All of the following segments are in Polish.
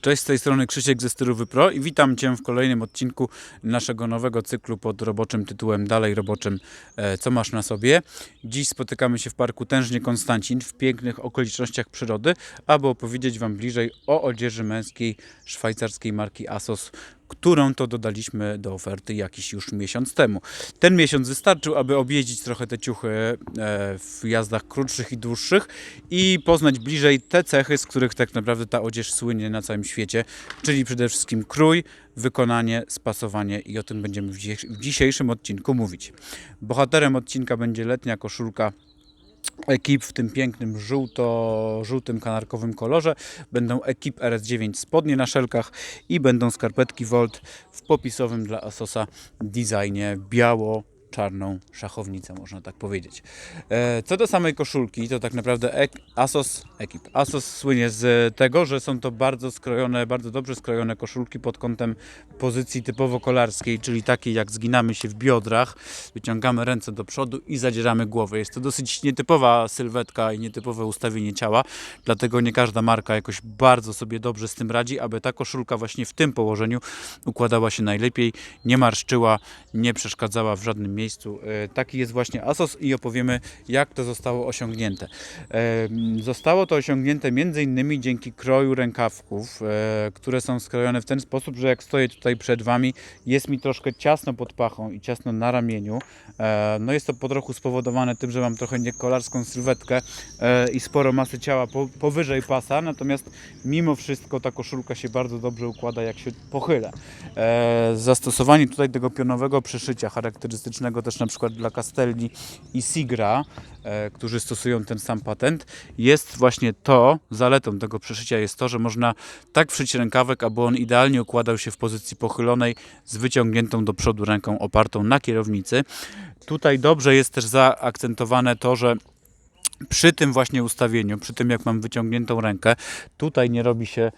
Cześć, z tej strony Krzysiek ze Stylu Pro i witam Cię w kolejnym odcinku naszego nowego cyklu pod roboczym tytułem Dalej roboczym e, Co masz na sobie? Dziś spotykamy się w parku Tężnie Konstancin w pięknych okolicznościach przyrody, aby opowiedzieć Wam bliżej o odzieży męskiej szwajcarskiej marki Asos, którą to dodaliśmy do oferty jakiś już miesiąc temu. Ten miesiąc wystarczył, aby objeździć trochę te ciuchy e, w jazdach krótszych i dłuższych i poznać bliżej te cechy, z których tak naprawdę ta odzież słynie na całym świecie, czyli przede wszystkim krój, wykonanie, spasowanie i o tym będziemy w dzisiejszym odcinku mówić. Bohaterem odcinka będzie letnia koszulka ekip w tym pięknym żółto, żółtym kanarkowym kolorze. Będą ekip RS9 spodnie na szelkach i będą skarpetki Volt w popisowym dla Asosa designie biało czarną szachownicę, można tak powiedzieć. E, Co do samej koszulki, to tak naprawdę Asos, ekip, Asos słynie z tego, że są to bardzo skrojone, bardzo dobrze skrojone koszulki pod kątem pozycji typowo kolarskiej, czyli takiej jak zginamy się w biodrach, wyciągamy ręce do przodu i zadzieramy głowę. Jest to dosyć nietypowa sylwetka i nietypowe ustawienie ciała, dlatego nie każda marka jakoś bardzo sobie dobrze z tym radzi, aby ta koszulka właśnie w tym położeniu układała się najlepiej, nie marszczyła, nie przeszkadzała w żadnym miejscu. E, Taki jest właśnie Asos i opowiemy jak to zostało osiągnięte. E, Zostało to osiągnięte innymi dzięki kroju rękawków, e, które są skrojone w ten sposób, że jak stoję tutaj przed Wami, jest mi troszkę ciasno pod pachą i ciasno na ramieniu. No jest to po trochu spowodowane tym, że mam trochę niekolarską sylwetkę i sporo masy ciała po, powyżej pasa, natomiast mimo wszystko ta koszulka się bardzo dobrze układa, jak się pochylę. E, Zastosowanie tutaj tego pionowego przeszycia, charakterystycznego też na przykład dla Castelli i Sigra, e, którzy stosują ten sam patent, jest właśnie to, zaletą tego przeszycia jest to, że można tak wszyć rękawek, aby on idealnie układał się w pozycji pochylonej z wyciągniętą do przodu ręką opartą na kierownicy. Tutaj dobrze jest też zaakcentowane to, że przy tym właśnie ustawieniu, przy tym jak mam wyciągniętą rękę, tutaj nie robi się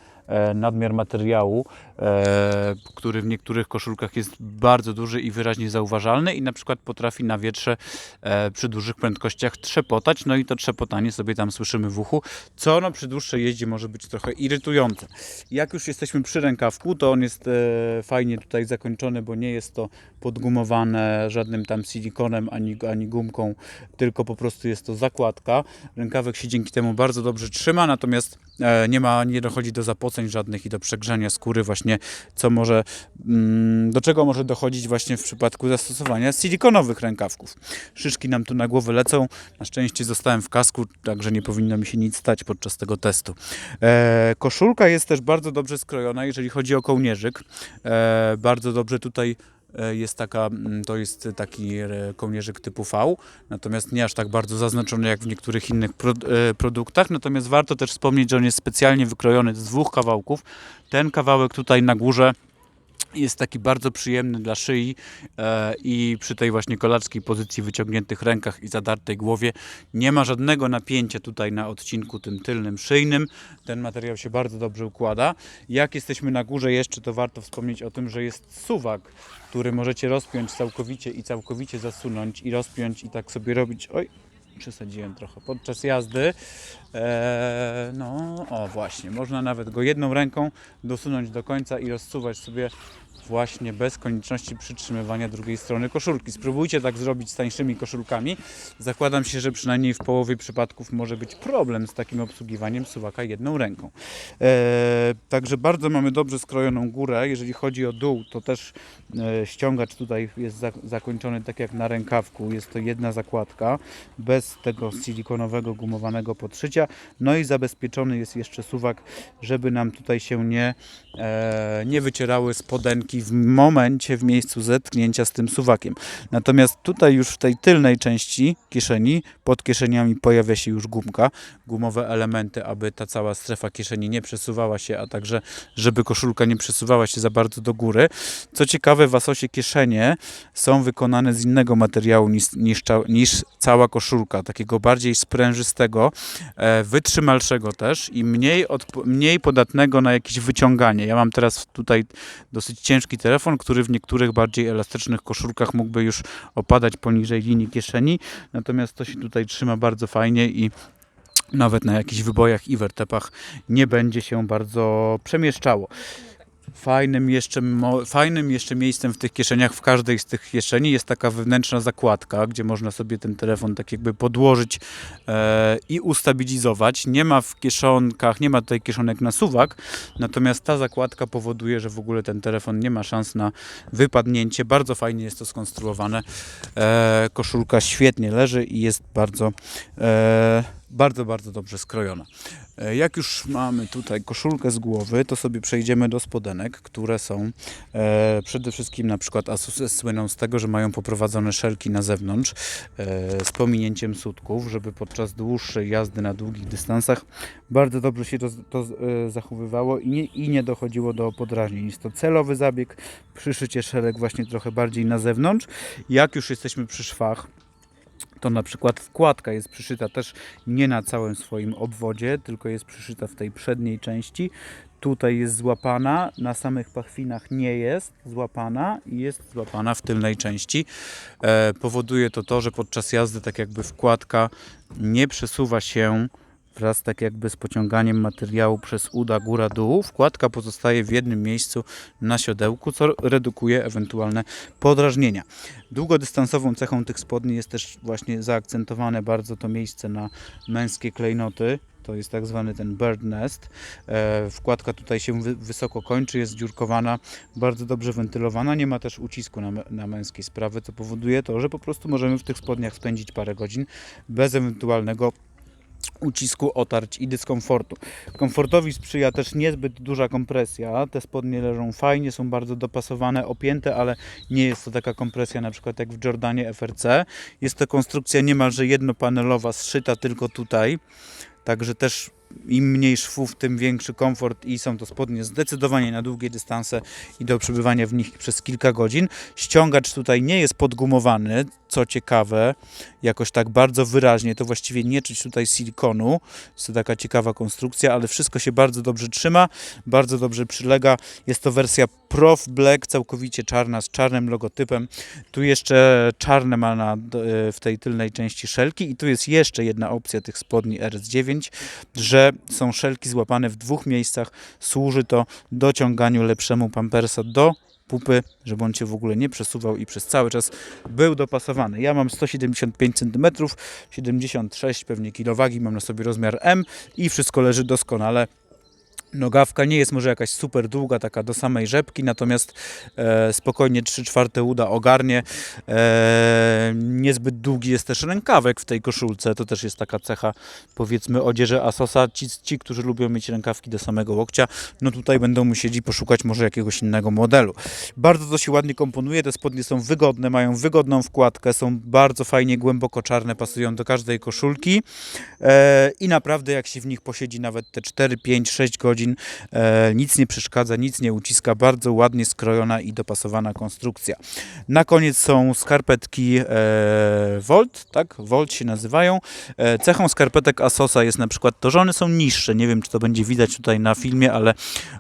nadmiar materiału, e, który w niektórych koszulkach jest bardzo duży i wyraźnie zauważalny i na przykład potrafi na wietrze e, przy dużych prędkościach trzepotać, no i to trzepotanie sobie tam słyszymy w uchu, co no przy dłuższej jeździe może być trochę irytujące. Jak już jesteśmy przy rękawku, to on jest e, fajnie tutaj zakończony, bo nie jest to podgumowane żadnym tam silikonem ani, ani gumką, tylko po prostu jest to zakładka. Rękawek się dzięki temu bardzo dobrze trzyma, natomiast e, nie ma, nie dochodzi do zapoceń żadnych i do przegrzania skóry właśnie, co może, mm, do czego może dochodzić właśnie w przypadku zastosowania silikonowych rękawków. Szyszki nam tu na głowę lecą, na szczęście zostałem w kasku, także nie powinno mi się nic stać podczas tego testu. E, koszulka jest też bardzo dobrze skrojona, jeżeli chodzi o kołnierzyk. E, bardzo dobrze tutaj jest taka, to jest taki e, kołnierzyk typu V, natomiast nie aż tak bardzo zaznaczony jak w niektórych innych pro, e, produktach. Natomiast warto też wspomnieć, że on jest specjalnie wykrojony z dwóch kawałków. Ten kawałek tutaj na górze jest taki bardzo przyjemny dla szyi e, i przy tej właśnie kolarskiej pozycji wyciągniętych rękach i zadartej głowie nie ma żadnego napięcia tutaj na odcinku tym tylnym szyjnym. Ten materiał się bardzo dobrze układa. Jak jesteśmy na górze jeszcze, to warto wspomnieć o tym, że jest suwak, który możecie rozpiąć całkowicie i całkowicie zasunąć i rozpiąć i tak sobie robić. Oj, przesadziłem trochę podczas jazdy. Eee, no, o właśnie, można nawet go jedną ręką dosunąć do końca i rozsuwać sobie właśnie bez konieczności przytrzymywania drugiej strony koszulki. Spróbujcie tak zrobić z tańszymi koszulkami. Zakładam się, że przynajmniej w połowie przypadków może być problem z takim obsługiwaniem suwaka jedną ręką. Eee, także bardzo mamy dobrze skrojoną górę. Jeżeli chodzi o dół, to też e, ściągacz tutaj jest za, zakończony tak jak na rękawku. Jest to jedna zakładka bez tego silikonowego, gumowanego podszycia. No i zabezpieczony jest jeszcze suwak, żeby nam tutaj się nie, e, nie wycierały spodenki w momencie, w miejscu zetknięcia z tym suwakiem. Natomiast tutaj już w tej tylnej części kieszeni, pod kieszeniami pojawia się już gumka, gumowe elementy, aby ta cała strefa kieszeni nie przesuwała się, a także żeby koszulka nie przesuwała się za bardzo do góry. Co ciekawe, w Asosie kieszenie są wykonane z innego materiału niż, niż, niż cała koszulka, takiego bardziej sprężystego, e, wytrzymalszego też i mniej, mniej podatnego na jakieś wyciąganie. Ja mam teraz tutaj dosyć telefon, który w niektórych bardziej elastycznych koszulkach mógłby już opadać poniżej linii kieszeni, natomiast to się tutaj trzyma bardzo fajnie i nawet na jakichś wybojach i wertepach nie będzie się bardzo przemieszczało. Fajnym jeszcze, fajnym jeszcze miejscem w tych kieszeniach, w każdej z tych kieszeni jest taka wewnętrzna zakładka, gdzie można sobie ten telefon tak jakby podłożyć e, i ustabilizować. Nie ma w kieszonkach, nie ma tutaj kieszonek na suwak, natomiast ta zakładka powoduje, że w ogóle ten telefon nie ma szans na wypadnięcie. Bardzo fajnie jest to skonstruowane. E, koszulka świetnie leży i jest bardzo, e, bardzo, bardzo dobrze skrojona. E, Jak już mamy tutaj koszulkę z głowy, to sobie przejdziemy do spodenek, które są e, przede wszystkim na przykład Asusy słyną z tego, że mają poprowadzone szelki na zewnątrz e, z pominięciem sutków, żeby podczas dłuższej jazdy na długich dystansach bardzo dobrze się to, to e, zachowywało i nie, i nie dochodziło do podrażnień. Jest to celowy zabieg, przyszycie szelek właśnie trochę bardziej na zewnątrz. Jak już jesteśmy przy szwach, to na przykład wkładka jest przyszyta też nie na całym swoim obwodzie, tylko jest przyszyta w tej przedniej części. Tutaj jest złapana, na samych pachwinach nie jest złapana i jest złapana w tylnej części. E, powoduje to to, że podczas jazdy tak jakby wkładka nie przesuwa się wraz tak jakby z pociąganiem materiału przez uda góra-dół. Wkładka pozostaje w jednym miejscu na siodełku, co redukuje ewentualne podrażnienia. Długodystansową cechą tych spodni jest też właśnie zaakcentowane bardzo to miejsce na męskie klejnoty. To jest tak zwany ten bird nest. E, wkładka tutaj się wy, wysoko kończy, jest dziurkowana, bardzo dobrze wentylowana. Nie ma też ucisku na, na męskie sprawy, co powoduje to, że po prostu możemy w tych spodniach spędzić parę godzin bez ewentualnego ucisku, otarć i dyskomfortu. Komfortowi sprzyja też niezbyt duża kompresja. Te spodnie leżą fajnie, są bardzo dopasowane, opięte, ale nie jest to taka kompresja na przykład jak w Jordanie FRC. Jest to konstrukcja niemalże jednopanelowa, zszyta tylko tutaj. Także też im mniej szwów, tym większy komfort i są to spodnie zdecydowanie na długie dystanse i do przebywania w nich przez kilka godzin. Ściągacz tutaj nie jest podgumowany, co ciekawe, jakoś tak bardzo wyraźnie, to właściwie nie czuć tutaj silikonu, jest to taka ciekawa konstrukcja, ale wszystko się bardzo dobrze trzyma, bardzo dobrze przylega. Jest to wersja Prof Black, całkowicie czarna, z czarnym logotypem. Tu jeszcze czarne ma na, w tej tylnej części szelki i tu jest jeszcze jedna opcja tych spodni RS9, że są szelki złapane w dwóch miejscach. Służy to dociąganiu lepszemu pampersa do pupy, żeby on się w ogóle nie przesuwał i przez cały czas był dopasowany. Ja mam 175 cm, 76 pewnie kilowagi, mam na sobie rozmiar M i wszystko leży doskonale. Nogawka nie jest może jakaś super długa, taka do samej rzepki, natomiast e, spokojnie 3 czwarte uda ogarnie. E, niezbyt długi jest też rękawek w tej koszulce, to też jest taka cecha powiedzmy odzieży Asosa. Ci, ci, którzy lubią mieć rękawki do samego łokcia, no tutaj będą musieli poszukać może jakiegoś innego modelu. Bardzo to się ładnie komponuje, te spodnie są wygodne, mają wygodną wkładkę, są bardzo fajnie głęboko czarne, pasują do każdej koszulki e, i naprawdę jak się w nich posiedzi nawet te 4, 5, 6 godzin, e, nic nie przeszkadza, nic nie uciska, bardzo ładnie skrojona i dopasowana konstrukcja. Na koniec są skarpetki e, Volt, tak? Volt się nazywają. E, cechą skarpetek Asosa jest na przykład to, że one są niższe. Nie wiem, czy to będzie widać tutaj na filmie, ale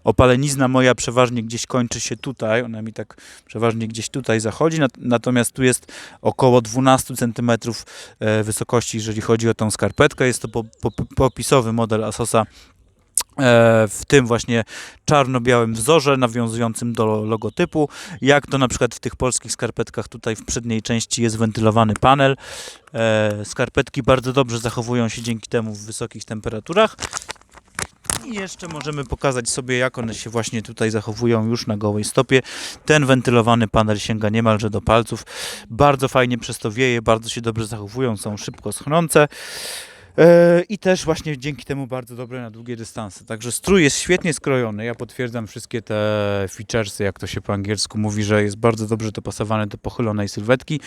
opalenizna moja przeważnie gdzieś kończy się tutaj. Ona mi tak przeważnie gdzieś tutaj zachodzi. Nat- Natomiast tu jest około 12 cm wysokości, jeżeli chodzi o tą skarpetkę. Jest to po, po, popisowy model Asosa w tym właśnie czarno-białym wzorze nawiązującym do logotypu. Jak to na przykład w tych polskich skarpetkach tutaj w przedniej części jest wentylowany panel. E, Skarpetki bardzo dobrze zachowują się dzięki temu w wysokich temperaturach. I jeszcze możemy pokazać sobie, jak one się właśnie tutaj zachowują już na gołej stopie. Ten wentylowany panel sięga niemalże do palców. Bardzo fajnie przez to wieje, bardzo się dobrze zachowują, są szybko schnące. E, I też właśnie dzięki temu bardzo dobre na długie dystanse. Także strój jest świetnie skrojony. Ja potwierdzam wszystkie te featuresy, jak to się po angielsku mówi, że jest bardzo dobrze dopasowany do pochylonej sylwetki.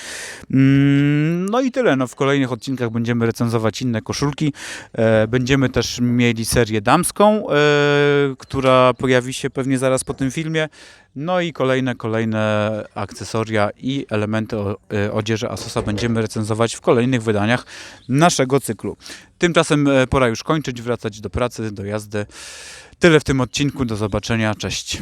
Mm, No i tyle. No, w kolejnych odcinkach będziemy recenzować inne koszulki. E, Będziemy też mieli serię damską, e, która pojawi się pewnie zaraz po tym filmie. No i kolejne, kolejne akcesoria i elementy e, odzieży Asosa będziemy recenzować w kolejnych wydaniach naszego cyklu. Tymczasem e, pora już kończyć, wracać do pracy, do jazdy. Tyle w tym odcinku. Do zobaczenia. Cześć.